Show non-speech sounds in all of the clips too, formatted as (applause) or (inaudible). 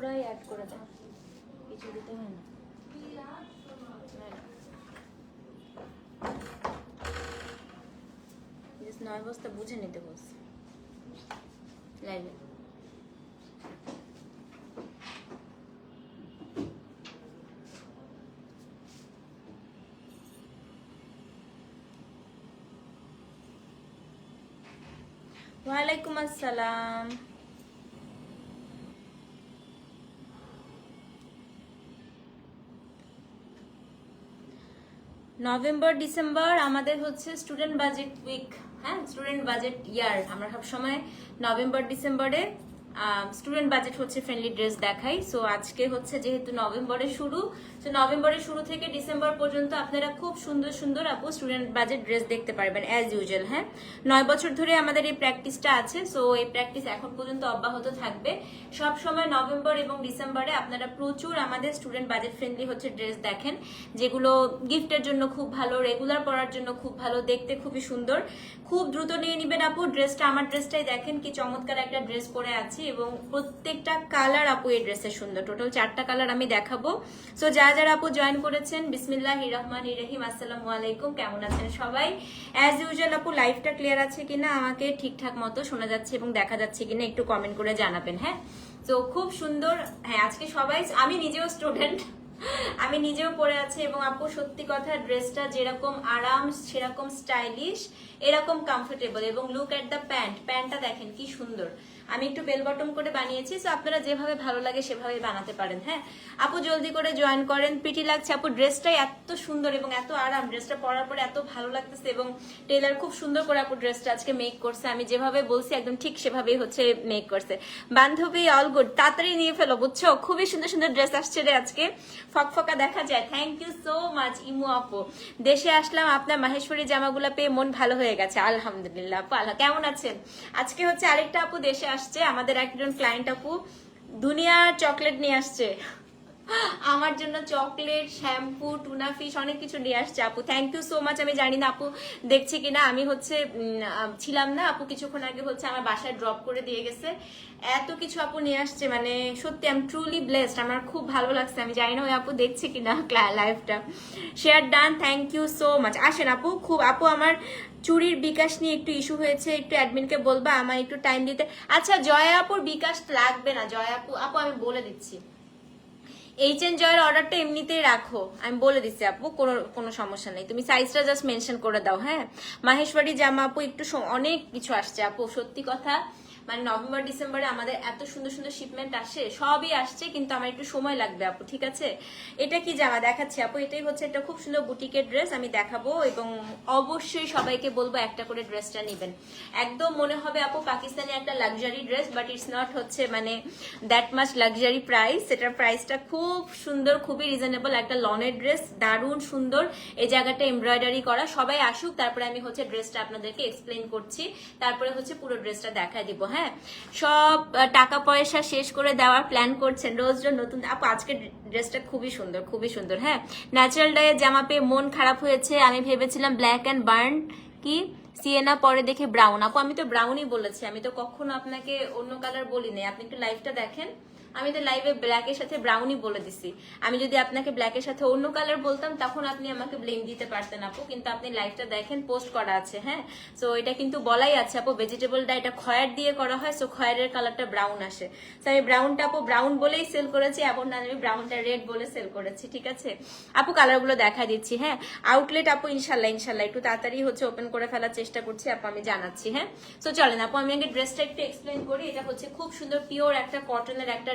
পুরাই অ্যাড করে দাও কিছু দিতে হয় না। নয় বস্তা বুঝে নিতে বলছে লাইভে ওয়ালাইকুম আসসালাম। নভেম্বর, ডিসেম্বর আমাদের হচ্ছে স্টুডেন্ট বাজেট উইক হ্যাঁ? স্টুডেন্ট বাজেট ইয়ার আমরা সবসময় নভেম্বর, ডিসেম্বরে স্টুডেন্ট বাজেট হচ্ছে ফ্রেন্ডলি ড্রেস দেখাই। সো আজকে হচ্ছে যেহেতু নভেম্বরের শুরু তো নভেম্বরের শুরু থেকে ডিসেম্বর পর্যন্ত আপনারা খুব সুন্দর সুন্দর আপু স্টুডেন্ট বাজেট ড্রেস দেখতে পারবেন অ্যাজ ইউজুয়াল হ্যাঁ? নয় বছর ধরে আমাদের এই প্র্যাকটিসটা আছে সো এই প্র্যাকটিস এখন পর্যন্ত অব্যাহত থাকবে। সব সময় নভেম্বর এবং ডিসেম্বরে আপনারা প্রচুর আমাদের স্টুডেন্ট বাজেট ফ্রেন্ডলি হচ্ছে ড্রেস দেখেন, যেগুলো গিফটের জন্য খুব ভালো রেগুলার পরার জন্য খুব ভালো, দেখতে খুবই সুন্দর। খুব দ্রুত নিয়ে নিবেন আপু ড্রেসটা আমার ড্রেসটাই দেখেন কি চমৎকার একটা ড্রেস পরে আছি। এবং প্রত্যেকটা কালার আপু এই ড্রেসের সুন্দর। টোটাল চারটা কালার আমি দেখাবো। সো যারা যারা আপু জয়েন করেছেন বিসমিল্লাহ রহমান রহিম, আসসালামু আলাইকুম, কেমন আছেন সবাই? অ্যাজ ইউজুয়াল আপু লাইফটা ক্লিয়ার আছে কিনা আমাকে ঠিকঠাক মতো শোনা যাচ্ছে এবং দেখা যাচ্ছে কিনা একটু কমেন্ট করে জানাবেন হ্যাঁ? তো খুব সুন্দর হ্যাঁ আজকে সবাই, আমি নিজেও স্টুডেন্ট আমি নিজেও পরে আছি এবং আপু, সত্যি কথা ড্রেসটা যেরকম আরাম, সেরকম স্টাইলিশ এরকম কমফোর্টেবল এবং লুক এট দ্য প্যান্ট প্যান্টটা দেখেন কি সুন্দর। আমি একটু বেল বটম করে বানিয়েছি তো আপনারা যেভাবে ভালো লাগে সেভাবে বানাতে পারেন হ্যাঁ? আপু জলদি করে জয়েন করেন, পিটি লাগছে, আপু ড্রেসটাই এত সুন্দর এবং এত আরাম ড্রেসটা পরার পরে এত ভালো লাগতেছে এবং টেলার খুব সুন্দর করে আপু ড্রেসটা আজকে মেক করছে, আমি যেভাবে বলছি একদম ঠিক সেভাবেই হচ্ছে মেক করছে। বান্ধবী অল গুড তাড়াতাড়ি নিয়ে ফেলো, বুঝছ? খুবই সুন্দর সুন্দর ড্রেস আসছে রে আজকে। ফকফকা দেখা যায় থ্যাংক ইউ সো মাচ ইমু আপু। দেশে আসলাম, আপনার মাহেশ্বরী জামাগুলো পেয়ে মন ভালো হয়ে গেছে, আলহামদুলিল্লাহ, আপু, আল্লাহ, কেমন আছেন? আজকে হচ্ছে আরেকটা আপু দেশে আসছে। আমাদের একজন ক্লায়েন্ট আপু দুনিয়ার চকলেট নিয়ে আসছে। আমার জন্য চকলেট, শ্যাম্পু টুনা ফিশ অনেক কিছু নিয়ে আসছে আপু। থ্যাংক ইউ সো মাচ আমি জানি না আপু দেখছি কিনা। আমি হচ্ছে ছিলাম না আপু, কিছুক্ষণ আগে হচ্ছে আমার বাসায় ড্রপ করে দিয়ে গেছে। এত কিছু আপু নিয়ে আসছে মানে সত্যি আমি ট্রুলি ব্লেসড আমার খুব ভালো লাগছে। আমি জানি না ওই আপু দেখছে কিনা লাইফটা share done thank you so much আসেন আপু, খুব, আপু আমার চুরির বিকাশ নিয়ে একটু ইস্যু হয়েছে, একটু অ্যাডমিনকে বলবা, আমার একটু টাইম দিতে। আচ্ছা জয়া আপুর বিকাশ লাগবে না? জয়া আপু আপু আমি বলে দিচ্ছি। এইচ এন জয়ের অর্ডারটা এমনিতেই রাখো। আমি বলে দিচ্ছি আপু, কোনো কোনো সমস্যা নেই। তুমি সাইজটা জাস্ট মেনশন করে দাও হ্যাঁ? মাহেশ্বরী জামা আপু একটু অনেক কিছু আসছে আপু। সত্যি কথা মানে নভেম্বর, ডিসেম্বরে আমাদের এত সুন্দর সুন্দর শিপমেন্ট আসে, সবই আসছে, কিন্তু আমার একটু সময় লাগবে আপু, ঠিক আছে? এটা কি জামা? দেখাচ্ছি আপু, এটাই হচ্ছে একটা খুব সুন্দর বুটিকের ড্রেস আমি দেখাবো এবং অবশ্যই সবাইকে বলব একটা করে ড্রেসটা নেবেন। একদম মনে হবে আপু, পাকিস্তানি একটা luxury dress but it's not হচ্ছে মানে দ্যাট মাস লাক্সারি প্রাইস সেটার প্রাইসটা খুব সুন্দর, খুবই রিজনেবল একটা লনের ড্রেস দারুণ সুন্দর। এই জায়গাটা এমব্রয়ডারি করা, সবাই আসুক, তারপরে আমি হচ্ছে ড্রেসটা আপনাদেরকে এক্সপ্লেন করছি। তারপরে হচ্ছে পুরো ড্রেসটা দেখায় দিব হ্যাঁ? সব টাকা পয়সা শেষ করে দেওয়ার প্ল্যান করছেন। রোজ রোজ নতুন আপু আজকে ড্রেসটা খুবই সুন্দর খুবই সুন্দর হ্যাঁ? ন্যাচারাল ডায়ের জামা পেয়ে মন খারাপ হয়েছে। আমি ভেবেছিলাম ব্ল্যাক অ্যান্ড বার্ন কি? সিয়েনা পরে দেখে ব্রাউন আপু, আমি তো ব্রাউনই বলেছি। আমি তো কখনো আপনাকে অন্য কালার বলিনি। আপনি একটু লাইফটা দেখেন। আমি তো লাইভে ব্ল্যাকের সাথে ব্রাউনই বলে দিছি। আমি যদি আপনাকে ব্ল্যাকের সাথে অন্য কালার বলতাম, তখন আপনি আমাকে ব্লেম দিতে পারতেন আপু। কিন্তু আপনি লাইভটা দেখেন পোস্ট করা আছে হ্যাঁ? সো এটা কিন্তু বলাই আছে আপু ভেজিটেবলটা এটা খয়ের দিয়ে করা হয় সো খয়ের কালারটা ব্রাউন আসে। তো আমি ব্রাউনটা আপু ব্রাউন বলেই সেল করেছি, এমন না আমি ব্রাউনটা রেড বলে সেল করেছি, ঠিক আছে? আপু কালারগুলো দেখা দিচ্ছি হ্যাঁ? আউটলেট আপু ইনশাল্লাহ ইনশাল্লাহ একটু তাড়াতাড়ি হচ্ছে ওপেন করে ফেলার চেষ্টা করছি, আপু, আমি জানাচ্ছি হ্যাঁ? সো চলেন আপু, আমি আগে ড্রেসটা একটু এক্সপ্লেন করি। এটা হচ্ছে খুব সুন্দর পিওর একটা কটনের একটা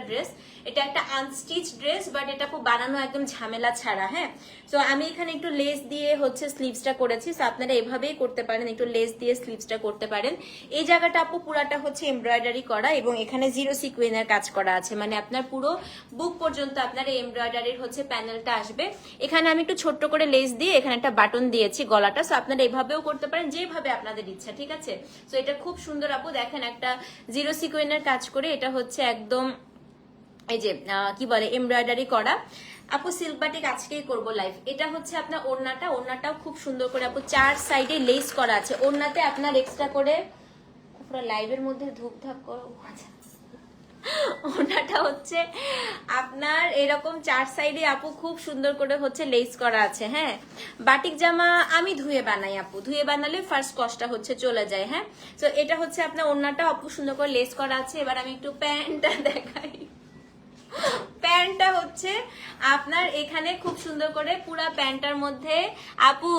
এটা একটা আনস্টিচ ড্রেস বাট এটা খুব বানানো একদম ঝামেলা ছাড়া হ্যাঁ? তো আমি এখানে একটু লেস দিয়ে হচ্ছে স্লিভসটা করেছি। তো আপনারা এভাবেই করতে পারেন, একটু লেস দিয়ে স্লিভসটা করতে পারেন। এই জায়গাটা আপু পুরাটা হচ্ছে এমব্রয়ডারি করা এবং এখানে জিরো সিকুয়েনের কাজ করা আছে। মানে আপনার পুরো বুক পর্যন্ত আপনার এমব্রয়ডারির হচ্ছে প্যানেলটা আসবে। এখানে আমি একটু ছোট্ট করে লেস দিয়ে এখানে একটা বাটন দিয়েছি গলাটা। সো আপনারা এভাবেও করতে পারেন, যেভাবে আপনাদের ইচ্ছা, ঠিক আছে? তো এটা খুব সুন্দর আপু। দেখেন একটা জিরো সিকুয়েনের কাজ করে এটা হচ্ছে একদম এই যে কি বলে এমব্রয়ডারি করা। আপু সিল্ক বাটিক আজকেই করব লাইভ এটা হচ্ছে আপনার ওড়নাটা। ওড়নাটাও খুব সুন্দর করে আপু, চার সাইডে লেস করা আছে। ওড়নাতে আপনার এক্সট্রা করে পুরো লাইভের মধ্যে ধূপ ধাপ করো ওনাটা হচ্ছে আপনার এরকম চার সাইডে আপু খুব সুন্দর করে হচ্ছে লেস করা আছে হ্যাঁ? বাটিক জামা আমি ধুয়ে বানাই আপু। ধুয়ে বানালে ফার্স্ট কষ্টটা হচ্ছে চলে যায় হ্যাঁ? তো এটা হচ্ছে আপনার ওনাটা আপু, সুন্দর করে লেস করা আছে। এবার আমি একটু প্যান্টটা দেখাই। প্যান্টটা হচ্ছে আপনার এখানে খুব সুন্দর করে পুরা প্যান্টটার মধ্যে আপু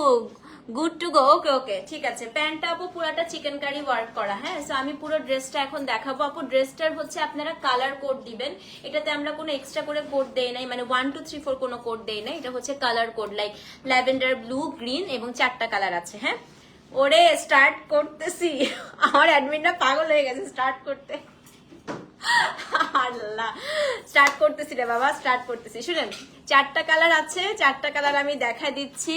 গুড টু গো ওকে ওকে ঠিক আছে। প্যান্টটা আপু পুরাটা চিকেন কারি ওয়ার্ক করা হ্যাঁ? সো আমি পুরো ড্রেসটা এখন দেখাবো। আপু ড্রেসটার হচ্ছে আপনারা কালার কোড দিবেন। এটাতে আমরা কোনো এক্সট্রা করে কোড দেই নাই মানে ওয়ান টু থ্রি ফোর কোনো কোড দেই নাই। এটা হচ্ছে colour code like lavender blue green এবং চারটা কালার আছে হ্যাঁ? ওরে স্টার্ট করতেছি। (laughs) আমার অ্যাডমিনটা পাগল হয়ে গেছে স্টার্ট করতে। স্টার্ট করতেছি রে বাবা স্টার্ট করতেছি। শুনেন, চারটা কালার আছে, চারটা কালার আমি দেখা দিচ্ছি।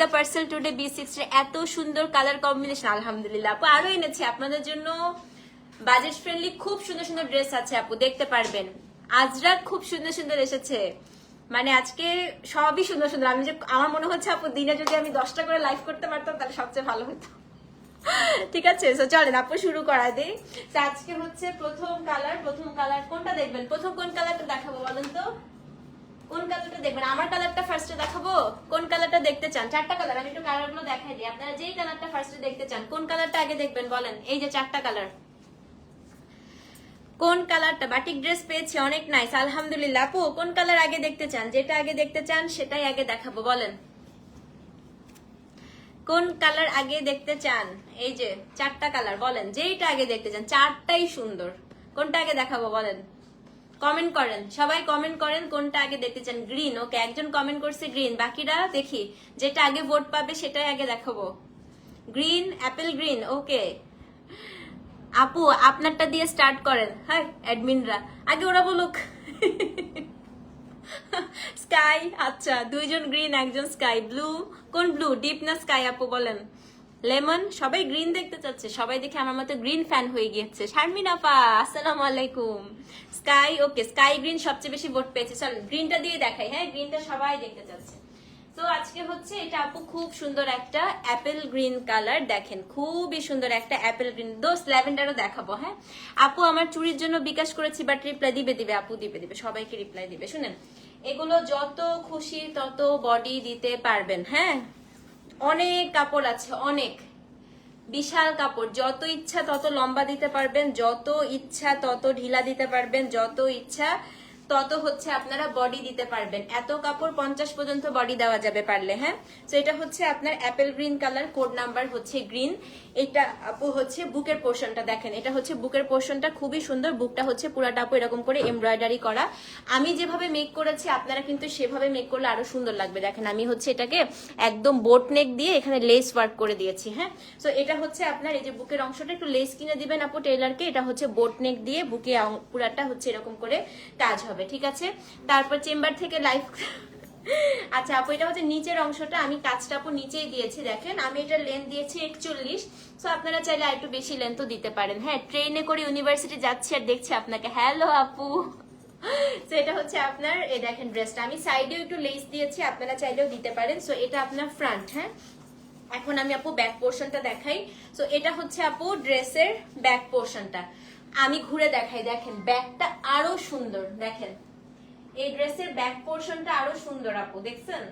The parcel today B six এত সুন্দর কালার কম্বিনেশন আলহামদুলিল্লাহ। আপু, আরও এনেছি, আপনাদের জন্য বাজেট ফ্রেন্ডলি খুব সুন্দর সুন্দর ড্রেস আছে, আপু, দেখতে পারবেন। আজরাক খুব সুন্দর সুন্দর এসেছে। মানে আজকে সবই সুন্দর সুন্দর। আমি যে, আমার মনে হচ্ছে, আপু, দিনে যদি আমি দশটা করে লাইভ করতে পারতাম, তাহলে সবচেয়ে ভালো হতো। ঠিক আছে তো চলেন আপু শুরু করা দিই। তো আজকে হচ্ছে প্রথম কালার প্রথম কালার কোনটা দেখবেন? প্রথম কোন কালারটা দেখাবো বলেন তো? কোন কালারটা দেখবেন? আমার কালারটা ফার্স্টে দেখাবো? কোন কালারটা দেখতে চান? চারটা কালার আমি একটু কালারগুলো দেখাই দিই। আপনারা যেই কালারটা ফার্স্টে দেখতে চান, কোন কালারটা আগে দেখবেন বলেন? এই যে চারটা কালার কোন কালারটা বাটিক ড্রেস পেয়েছি, অনেক নাইস আলহামদুলিল্লাহ। আপু, কোন কালার আগে দেখতে চান? যেটা আগে দেখতে চান, সেটাই আগে দেখাবো, বলেন। কোন কালার আগে দেখতে চান? এই যে, চারটা কালার, বলেন, যেইটা আগে দেখতে চান, চারটাই সুন্দর। কোনটা আগে দেখাবো, বলেন? কমেন্ট করেন, সবাই কমেন্ট করেন কোনটা আগে দেখতে চান, গ্রিন। ওকে, একজন কমেন্ট করছে গ্রিন, বাকিরা দেখি, যেটা আগে ভোট পাবে সেটাই আগে দেখাবো। Green, apple green, okay. আপু, আপনারটা দিয়ে স্টার্ট করেন। হ্যাঁ অ্যাডমিনরা। আগে ওরা বলুক। (laughs) স্কাই আচ্ছা দুইজন গ্রিন একজন স্কাই ব্লু কোন ব্লু ডিপ না স্কাই আপু, বলেন। লেমন সবাই গ্রিন দেখতে চাচ্ছে। সবাই দেখে আমার মতো গ্রিন ফ্যান হয়ে গিয়েছে। শারমিন আপা, আসসালামু আলাইকুম। স্কাই ওকে স্কাই গ্রিন সবচেয়ে বেশি ভোট পেয়েছে। চল গ্রিনটা দিয়ে দেখাই। হ্যাঁ গ্রিনটা সবাই দেখতে চাচ্ছে। তো আজকে হচ্ছে এটা আপু খুব সুন্দর একটা অ্যাপেল গ্রিন কালার দেখেন, খুবই সুন্দর একটা অ্যাপেল গ্রিন। দোস্ত, ল্যাভেন্ডারও দেখাবো হ্যাঁ? আপু আমার চুরির জন্য বিকাশ করেছি, বাট রিপ্লাই দিবে দিবে, আপু দিবে দিবে, সবাইকে রিপ্লাই দিবে, শুনেন? এগুলো যত খুশি তত বডি দিতে পারবেন হ্যাঁ? অনেক কাপড় আছে, অনেক। বিশাল কাপড়, যত ইচ্ছা তত লম্বা দিতে পারবেন, যত ইচ্ছা তত ঢিলা দিতে পারবেন, যত ইচ্ছা তত হচ্ছে আপনারা বডি দিতে পারবেন। এত কাপড় পঞ্চাশ পর্যন্ত বডি দেওয়া যাবে পারলে হ্যাঁ? তো এটা হচ্ছে আপনার apple green colour code number হচ্ছে গ্রিন এটা আপু হচ্ছে বুকের পোর্শনটা দেখেন। এটা হচ্ছে বুকের পোর্শনটা খুবই সুন্দর। বুকটা হচ্ছে পুরাটা আপু এরকম করে এমব্রয়ডারি করা। আমি যেভাবে মেক করেছি, আপনারা কিন্তু সেভাবে মেক করলে আরও সুন্দর লাগবে। দেখেন, আমি হচ্ছে এটাকে একদম বোট নেক দিয়ে এখানে লেস ওয়ার্ক করে দিয়েছি হ্যাঁ? তো এটা হচ্ছে আপনার এই যে বুকের অংশটা একটু লেস কিনে দিবেন আপু টেলারকে এটা হচ্ছে বোট নেক দিয়ে বুকে পুরাটা হচ্ছে এরকম করে কাজ হবে। ঠিক আছে? তারপর চেম্বার থেকে লাইভ (laughs) আচ্ছা আপু, এটা হচ্ছে নিচের অংশটা, আমি কাজটা আপু নিচেই দিয়েছি, দেখেন। আমি এটা লেন্থ দিয়েছি একচল্লিশ তো আপনারা চাইলে একটু বেশি লেন্থও দিতে পারেন। হ্যাঁ ট্রেনে করে ইউনিভার্সিটি যাচ্ছি আর দেখছি আপনাকে। হ্যালো আপু। এটা হচ্ছে আপনার এই দেখেন ড্রেসটা আমি সাইডেও একটু লেস দিয়েছি, আপনারা চাইলেও দিতে পারেন। সো এটা আপনার ফ্রন্ট হ্যাঁ? এখন আমি আপু ব্যাক পোর্শনটা দেখাই। সো এটা হচ্ছে আপু ড্রেসের ব্যাক পোর্শনটা আমি ঘুরে দেখাই, দেখেন ব্যাকটা আরও সুন্দর, দেখেন। এই ড্রেসের ব্যাক পোর্শনটা আরও সুন্দর, আপু, দেখছেন?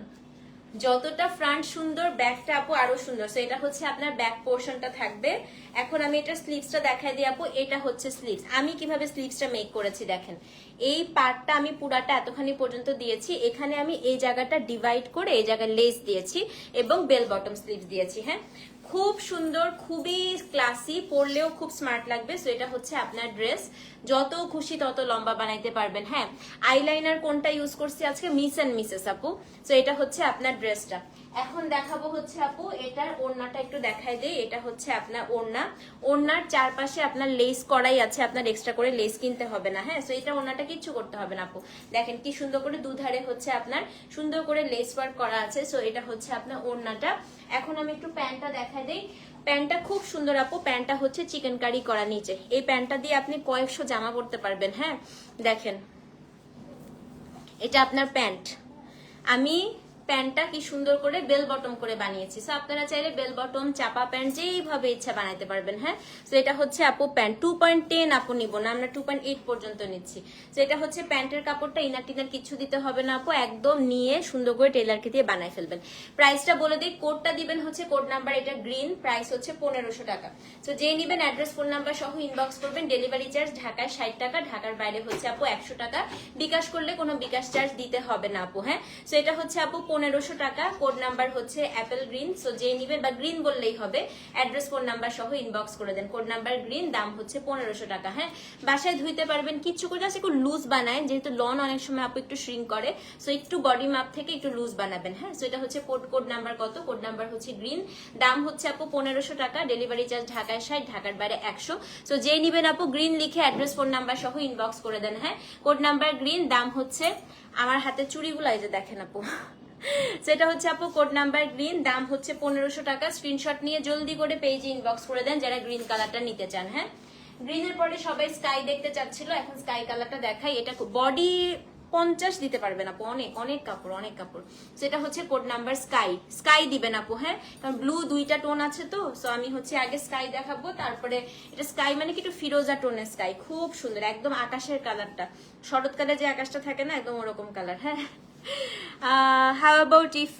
যতটা ফ্রন্ট সুন্দর ব্যাকটা আপু, আরও সুন্দর। সো এটা হচ্ছে আপনার ব্যাক পোর্শনটা থাকবে। এখন আমি এটা স্লিভসটা দেখাই দিই, আপু, এটা হচ্ছে স্লিভস আমি কীভাবে স্লিভসটা মেক করেছি, দেখেন। এই পার্টটা আমি পুরাটা এতখানি পর্যন্ত দিয়েছি। এখানে আমি এই জায়গাটা ডিভাইড করে এই জায়গায় লেস দিয়েছি এবং বেল বটম স্লিভস দিয়েছি হ্যাঁ? খুব সুন্দর, খুবই ক্লাসি পরলেও খুব স্মার্ট লাগবে। সো এটা হচ্ছে আপনার ড্রেস যত খুশি তত লম্বা বানাইতে পারবেন। হ্যাঁ আইলাইনার কোনটা ইউজ করছি আজকে? মিস অ্যান্ড মিসেস আপু। সো এটা হচ্ছে আপনার ড্রেসটা এখন দেখাবো হচ্ছে আপু, এটার ওড়নাটা একটু দেখাই দেই, এটা হচ্ছে আপনার ওড়না। ওড়নার চারপাশে আপনার লেস করাই আছে, আপনার এক্সট্রা করে লেস কিনতে হবে না হ্যাঁ? সো এটা ওড়নাটা কিচ্ছু করতে হবে না আপু। দেখেন কি সুন্দর করে দুধারে হচ্ছে আপনার সুন্দর করে লেস ওয়ার্ক করা আছে সো এটা হচ্ছে আপনার ওড়নাটা। এখন আমি একটু প্যান্টটা দেখাই দিই। প্যান্টটা খুব সুন্দর আপু, প্যান্টটা হচ্ছে চিকেন কারি করা নিচে। এই প্যান্টটা দিয়ে আপনি কয়েকশো জামা পরতে পারবেন হ্যাঁ? দেখেন, এটা আপনার প্যান্ট। আমি প্যান্টটা কি সুন্দর করে বেল বটম করে বানিয়েছি। সো আপনারা চাইলে বেল বটম, চাপা প্যান্ট, যেইভাবে ইচ্ছা বানাতে পারবেন হ্যাঁ? তো এটা হচ্ছে আপু প্যান্ট। টু পয়েন্ট টেন আপু নিব না, আমরা টু পয়েন্ট এইট পর্যন্ত নিচ্ছি। তো এটা হচ্ছে প্যান্টের কাপড়টা ইনার টিনার কিছু দিতে হবে না আপু, একদম নিয়ে সুন্দর করে টেলারকে দিয়ে বানাই ফেলবেন। প্রাইসটা বলে দিই কোডটা দিবেন হচ্ছে কোড নাম্বার এটা গ্রিন প্রাইস হচ্ছে পনেরোশো টাকা। তো যেই নিবেন অ্যাড্রেস ফোন নাম্বার সহ ইনবক্স করবেন ডেলিভারি চার্জ ঢাকায় ষাট টাকা, ঢাকার বাইরে হচ্ছে আপু একশো টাকা। বিকাশ করলে কোনো বিকাশ চার্জ দিতে হবে না আপু হ্যাঁ? তো এটা হচ্ছে আপু পনেরোশো টাকা কোড নাম্বার হচ্ছে অ্যাপেল গ্রিন সো যে নিবেন বা গ্রিন বললেই হবে অ্যাড্রেস ফোন নাম্বার সহ ইনবক্স করে দেন। কোড নাম্বার গ্রিন দাম হচ্ছে পনেরোশো টাকা হ্যাঁ? বাসায় ধুইতে পারবেন, কিচ্ছু করে একটু লুজ বানায়, যেহেতু লন অনেক সময় আপু একটু শ্রিঙ্ক করে সো একটু বডি মাপ থেকে একটু লুজ বানাবেন হ্যাঁ? সো এটা হচ্ছে কোড কোড নাম্বার কত? কোড নাম্বার হচ্ছে গ্রিন দাম হচ্ছে আপু পনেরোশো টাকা ডেলিভারি চার্জ ঢাকায় ষাট, ঢাকার বাইরে একশো সো যে নিবেন আপু গ্রিন লিখে অ্যাড্রেস ফোন নাম্বার সহ ইনবক্স করে দেন হ্যাঁ? কোড নাম্বার গ্রিন দাম হচ্ছে, আমার হাতে চুড়িগুলো, এই যে দেখেন আপু সেটা হচ্ছে আপু কোড নাম্বার গ্রিন দাম হচ্ছে পনেরোশো টাকা। স্ক্রিনশট নিয়ে জলদি করে পেজে ইনবক্স করে দেন যারা গ্রিন কালারটা নিতে চান হ্যাঁ? গ্রিনের পরে সবাই স্কাই দেখতে চাচ্ছিল, এখন স্কাই কালারটা দেখাই। এটা বডি পঞ্চাশ দিতে পারবেন আপু, অনেক অনেক কাপড় অনেক কাপড়। সেটা হচ্ছে কোড নাম্বার স্কাই স্কাই দিবেন আপু হ্যাঁ? কারণ ব্লু দুইটা টোন আছে তো সো আমি হচ্ছে আগে স্কাই দেখাবো, তারপরে এটা স্কাই মানে কি একটু ফিরোজা টোনের স্কাই খুব সুন্দর, একদম আকাশের কালারটা শরৎকালে যে আকাশটা থাকে না, একদম ওরকম কালার হ্যাঁ? How about if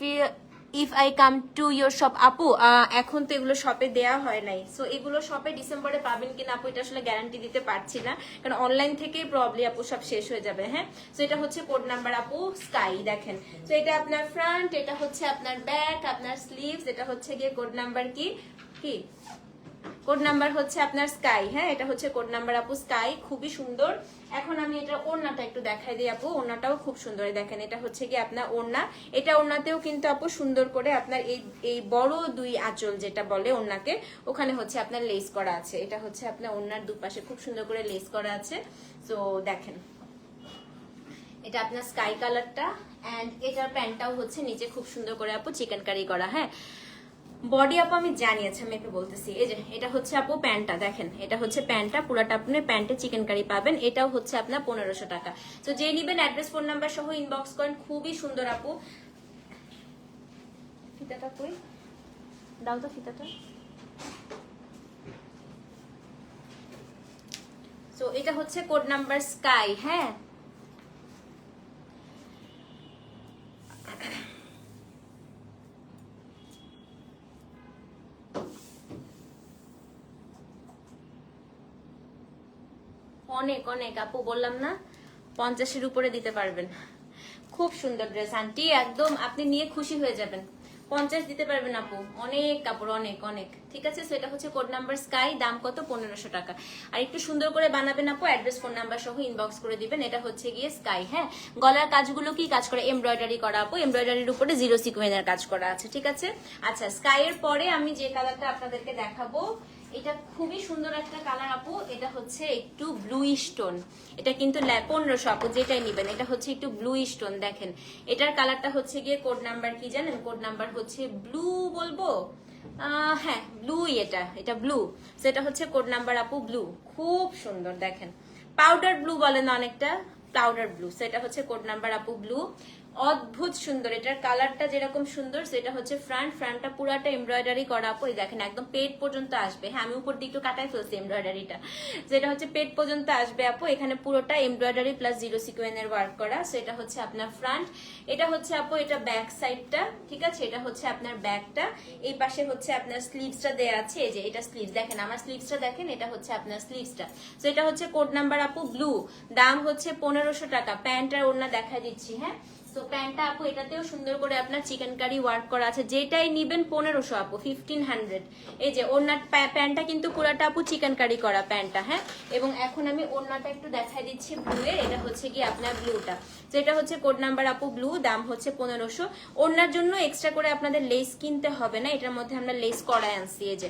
if I come to your shop আপু আহ, এখন তো এগুলো শপে দেয়া হয় নাই। সো এগুলো শপে ডিসেম্বরে পাবেন কিনা আপু এটা আসলে গ্যারান্টি দিতে পারছি না। কারণ অনলাইন থেকেই প্রবলি আপু সব শেষ হয়ে যাবে হ্যাঁ? সো এটা হচ্ছে কোড নাম্বার আপু স্কাই দেখেন। তো এটা আপনার ফ্রন্ট এটা হচ্ছে আপনার ব্যাক আপনার স্লিভস এটা হচ্ছে গিয়ে কোড নাম্বার কি? কি? কোড নাম্বার হচ্ছে আপনার স্কাই হ্যাঁ? এটা হচ্ছে কোড নাম্বার আপু স্কাই, খুবই সুন্দর। এখন আমি এটা ওড়নাটা একটু দেখাই দিই আপু, ওড়নাটাও খুব সুন্দর দেখেন। এটা হচ্ছে কি আপনার ওড়না। এটা ওড়নাতেও কিন্তু আপু সুন্দর করে আপনার এই এই বড় দুই আঁচল যেটা বলে ওড়নাকে, ওখানে হচ্ছে আপনার লেস করা আছে। এটা হচ্ছে আপনার ওড়নার দুপাশে খুব সুন্দর করে লেস করা আছে। তো দেখেন। এটা আপনার স্কাই কালারটা অ্যান্ড এটার প্যান্টটাও হচ্ছে নিচে খুব সুন্দর করে আপু চিকেন কারি করা হ্যাঁ? বডি আপু, আমি জানি আচ্ছা আমি একটু বলতেছি। এই যে, এটা হচ্ছে আপু প্যান্টটা, দেখেন, এটা হচ্ছে প্যান্টটা, পুরাটা আপনি প্যান্টে চিকেন কারি পাবেন, এটাও হচ্ছে আপনার পনেরোশো টাকা। তো যে নিবেন অ্যাড্রেস ফোন নাম্বার সহ ইনবক্স করেন, খুবই সুন্দর আপু। ফিতাটা কই? দাও তো ফিতাটা। তো এটা হচ্ছে কোড নাম্বার স্কাই হ্যাঁ? অনেক অনেক। আপু, বললাম না? পঞ্চাশের উপরে দিতে পারবেন। খুব সুন্দর ড্রেস আন্টি একদম আপনি নিয়ে খুশি হয়ে যাবেন। পঞ্চাশ দিতে পারবেন আপু। অনেক, কাপড়, অনেক অনেক। ঠিক আছে? সেটা হচ্ছে কোড নাম্বার স্কাই দাম কত? পনেরোশো টাকা। আর একটু সুন্দর করে বানাবেন আপু অ্যাড্রেস ফোন নাম্বার সহ ইনবক্স করে দিবেন। এটা হচ্ছে গিয়ে স্কাই হ্যাঁ? গলার কাজগুলো কি কাজ করে? এমব্রয়ডারি করা আপু। এমব্রয়ডারির উপরে জিরো সিকুয়েন্সের কাজ করা আছে, ঠিক আছে? আচ্ছা স্কাইয়ের পরে আমি যে কালারটা আপনাদেরকে দেখাবো এটা খুবই সুন্দর একটা কালার আপু। এটা হচ্ছে একটু ব্লু স্টোন এটা কিন্তু পনেরোশো আপু, যেটাই নিবেন, এটা হচ্ছে একটু ব্লু স্টোন দেখেন। এটার কালারটা হচ্ছে গিয়ে কোড নাম্বার কি জানেন? কোড নাম্বার হচ্ছে ব্লু বলব? হ্যাঁ ব্লুই এটা এটা ব্লু সেটা হচ্ছে কোড নাম্বার আপু ব্লু খুব সুন্দর, দেখেন। পাউডার ব্লু বলেন অনেকটা পাউডার ব্লু সেটা হচ্ছে কোড নাম্বার আপু ব্লু অদ্ভুত সুন্দর। এটার কালারটা যেরকম সুন্দর, সেটা হচ্ছে ফ্রন্ট। ফ্রন্টটা পুরাটা এমব্রয়ডারি করা আপু দেখেন একদম পেট পর্যন্ত আসবে। হ্যাঁ আমি উপর দিকে একটু কাটাই ফেলছি এমব্রয়ডারিটা। যেটা হচ্ছে পেট পর্যন্ত আসবে আপু, এখানে পুরোটা এমব্রয়ডারি প্লাস জিরো সিকোয়েনের ওয়ার্ক করা। সেটা হচ্ছে আপনার ফ্রন্ট। এটা হচ্ছে আপু, এটা ব্যাক সাইডটা ঠিক আছে? এটা হচ্ছে আপনার ব্যাকটা এই পাশে হচ্ছে আপনার স্লিভসটা দেয়া আছে। এই যে, এটা স্লিভস দেখেন, আমার স্লিভসটা দেখেন, এটা হচ্ছে আপনার স্লিভসটা তো এটা হচ্ছে কোড নাম্বার আপু ব্লু দাম হচ্ছে পনেরোশো টাকা। প্যান্ট আর ওড়না দেখা দিচ্ছি হ্যাঁ? তো প্যান্টটা আপু, এটাতেও সুন্দর করে আপনার চিকেন কারি ওয়ার্ক করা আছে। যেটাই নিবেন পনেরোশো আপু ফিফটিন হান্ড্রেড এই যে ওনার প্যান্টটা কিন্তু পুরাটা আপু চিকেন কারি করা প্যান্টটা হ্যাঁ? এবং এখন আমি ওড়নাটা একটু দেখাই দিচ্ছি ব্লুয়ে এটা হচ্ছে কি আপনার ব্লুটা যেটা হচ্ছে কোড নাম্বার আপু ব্লু দাম হচ্ছে পনেরোশো। ওড়নার জন্য এক্সট্রা করে আপনাদের লেস কিনতে হবে না, এটার মধ্যে আমরা লেস করাই আনছি, এই যে।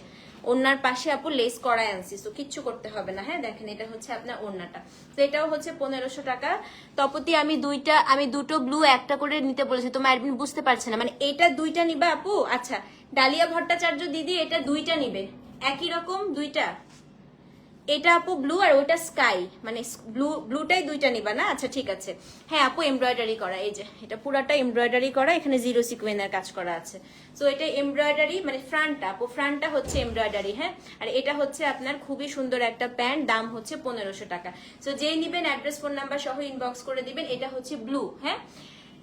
ওনার পাশে আপু লেস করায় আনছি তো কিচ্ছু করতে হবে না। হ্যাঁ দেখেন, এটা হচ্ছে আপনার ওনাটা তো এটাও হচ্ছে পনেরোশো টাকা। তপতি, আমি দুইটা, আমি দুটো ব্লু একটা করে নিতে বলেছি। তোমার অ্যাডমিন বুঝতে পারছে না। মানে এটা দুইটা নিবে আপু? আচ্ছা ডালিয়া ভট্টাচার্য দিদি এটা দুইটা নিবে। একই রকম দুইটা? এটা আপু ব্লু আর ওইটা স্কাই মানে ব্লু ব্লুটাই দুইটা নিবা না? আচ্ছা ঠিক আছে। হ্যাঁ আপু এমব্রয়ডারি করা, এই যে, এটা পুরাটা এমব্রয়ডারি করা, এখানে জিরো সিকোয়েন্সের কাজ করা আছে। সো এটা এমব্রয়ডারি মানে ফ্রন্টটা আপু ফ্রন্টটা হচ্ছে এমব্রয়ডারি হ্যাঁ? আর এটা হচ্ছে আপনার খুবই সুন্দর একটা প্যান্ট, দাম হচ্ছে পনেরোশো টাকা। সো যেই নিবেন অ্যাড্রেস ফোন নাম্বার সহ ইনবক্স করে দিবেন, এটা হচ্ছে ব্লু হ্যাঁ?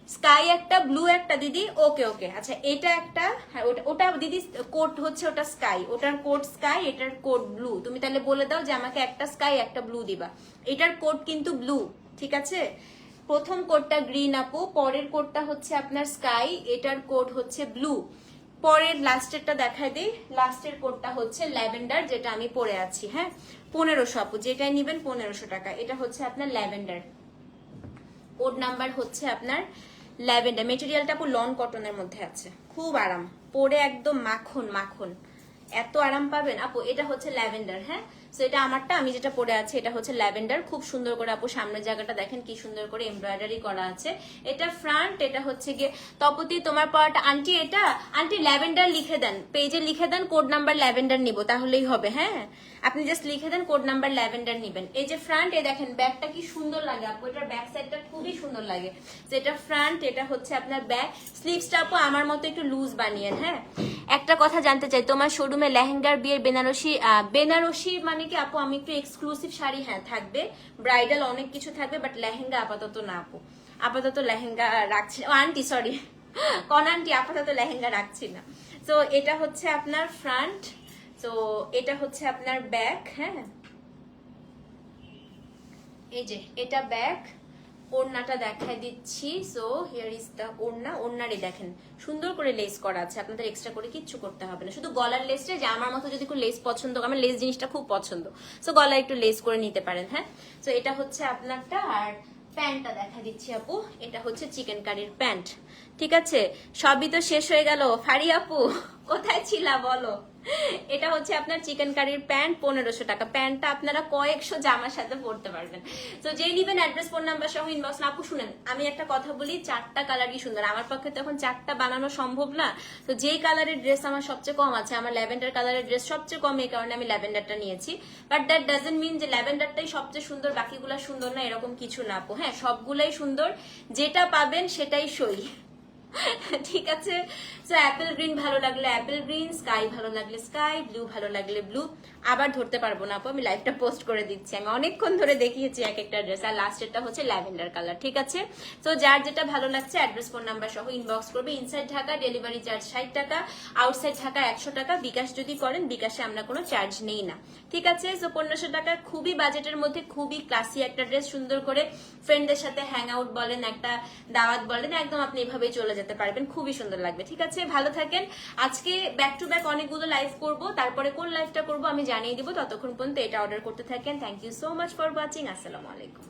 স্কাই একটা, ব্লু একটা, দিদি, ওকে ওকে। আচ্ছা এটা একটা হ্যাঁ ওটা দিদি, কোট হচ্ছে ওটা স্কাই। ওটার কোট স্কাই, এটার কোট ব্লু। তুমি তাহলে বলে দাও যে আমাকে একটা স্কাই, একটা ব্লু দিবা। এটার কোট কিন্তু ব্লু, ঠিক আছে? প্রথম কোটটা গ্রিন আপু, পরের কোটটা হচ্ছে আপনার স্কাই, এটার কোট হচ্ছে ব্লু। পরের, লাস্টেরটা দেখাই দিই। লাস্টের কোটটা হচ্ছে ল্যাভেন্ডার, যেটা আমি পরে আছি হ্যাঁ? পনেরোশো আপু, যেটাই নিবেন পনেরোশো টাকা। এটা হচ্ছে আপনার ল্যাভেন্ডার। কোড নাম্বার হচ্ছে আপনার ল্যাভেন্ডার মেটেরিয়ালটা পুরো লন কটনের মধ্যে আছে। খুব আরাম। পরে একদম মাখন মাখন। এত আরাম পাবেন। আপু, এটা হচ্ছে ল্যাভেন্ডার হ্যাঁ? তো এটা আমারটা, আমি যেটা পরে আছি, এটা হচ্ছে ল্যাভেন্ডার। খুব সুন্দর করে আপু সামনের জায়গাটা দেখেন, কি সুন্দর করে এমব্রয়ডারি করা আছে। এটা ফ্রন্ট এটা হচ্ছে গিয়ে তপতি, তোমার পরাটা আন্টি এটা? আন্টি ল্যাভেন্ডার লিখে দেন পেজে লিখে দেন কোড নাম্বার ল্যাভেন্ডার নিব, তাহলেই হবে হ্যাঁ? আপনি জাস্ট লিখে দেন কোড নাম্বার ল্যাভেন্ডার নিবেন। এই যে ফ্রন্ট এ দেখেন, ব্যাগটা কি সুন্দর লাগে আপু, এটার ব্যাক সাইডটা খুবই সুন্দর লাগে। এটা ফ্রন্ট এটা হচ্ছে আপনার ব্যাক স্লিভসটা আপু আমার মতো একটু লুজ বানিয়েন হ্যাঁ? একটা কথা জানতে চাই, তোমার শোরুমে লেহেঙ্গার বিয়ের বেনারসি বেনারসি মানে কি আপু, আমি একটু এক্সক্লুসিভ শাড়ি হ্যাঁ থাকবে। ব্রাইডাল অনেক কিছু থাকবে বাট লেহেঙ্গা আপাতত না আপু। আপাতত লেহেঙ্গা রাখছি ও আন্টি সরি কন আন্টি আপাতত লেহেঙ্গা রাখছি না। তো এটা হচ্ছে আপনার ফ্রন্ট তো এটা হচ্ছে আপনার ব্যাক হ্যাঁ। এই যে, এটা ব্যাক ওড়নাটা দেখাই দিচ্ছি। সো হিয়ার ইজ দ্য ওড়না। ওড়নারে দেখেন, সুন্দর করে লেস করা আছে। আপনাদের এক্সট্রা করে কিচ্ছু করতে হবে না। শুধু গলার লেসটা যে আমার মতো যদি কেউ লেস পছন্দ আমার লেস জিনিসটা খুব পছন্দ। সো গলা একটু লেস করে নিতে পারেন হ্যাঁ? সো এটা হচ্ছে আপনারটা। আর প্যান্টটা দেখা দিচ্ছি আপু। এটা হচ্ছে চিকেন কারির প্যান্ট। ঠিক আছে? সবই তো শেষ হয়ে গেল। ফারি আপু, কোথায় ছিলা বলো? এটা হচ্ছে আপনার চিকেন কারির প্যান্ট পনেরোশো টাকা। প্যান্টটা আপনারা কয়েকশো জামার সাথে পরতে পারবেন। তো যেই নিবেন অ্যাড্রেস ফোন নাম্বার সহ ইনবক্স না। আপু, শুনেন, আমি একটা কথা বলি, চারটা কালারই সুন্দর। আমার পক্ষে তো এখন চারটা বানানো সম্ভব না। তো যেই কালারের ড্রেস আমার সবচেয়ে কম আছে, আমার ল্যাভেন্ডার কালারের ড্রেস সবচেয়ে কম, এই কারণে আমি ল্যাভেন্ডারটা নিয়েছি। বাট দ্যাট ডাজেন্ট মিন যে ল্যাভেন্ডারটাই সবচেয়ে সুন্দর, বাকিগুলা সুন্দর না, এরকম কিছু না, আপু। হ্যাঁ সবগুলাই সুন্দর। যেটা পাবেন সেটাই সই। ঠিক আছে? তো অ্যাপেল গ্রিন ভালো লাগলে অ্যাপেল গ্রিন স্কাই ভালো লাগলে স্কাই ব্লু ভালো লাগলে ব্লু আবার ধরতে পারব না, আপু, আমি লাইভটা পোস্ট করে দিচ্ছি। আমি অনেকক্ষণ ধরে দেখিয়েছি এক একটা ড্রেস আর লাস্টেরটা হচ্ছে ল্যাভেন্ডার কালার ঠিক আছে? তো যার যেটা ভালো লাগছে অ্যাড্রেস ফোন নাম্বার সহ ইনবক্স করবে। ইনসাইড ঢাকা ডেলিভারি চার্জ ষাট টাকা আউটসাইড ঢাকা একশো টাকা। বিকাশ যদি করেন, বিকাশে আমরা কোনো চার্জ নেই না। ঠিক আছে? তো পনেরোশো টাকা, খুবই বাজেটের মধ্যে, খুবই ক্লাসি একটা ড্রেস সুন্দর করে ফ্রেন্ডদের সাথে হ্যাং আউট বলেন, একটা দাওয়াত বলেন, একদম আপনি এভাবেই চলে যেতে পারবেন, খুবই সুন্দর লাগবে। ঠিক আছে, ভালো থাকেন। আজকে ব্যাক টু ব্যাক অনেকগুলো লাইভ করব। তারপরে কোন লাইভটা করব আমি জানিয়ে দিব। ততক্ষণ পর্যন্ত এটা অর্ডার করতে থাকেন। Thank you so much for watching আসসালামু আলাইকুম।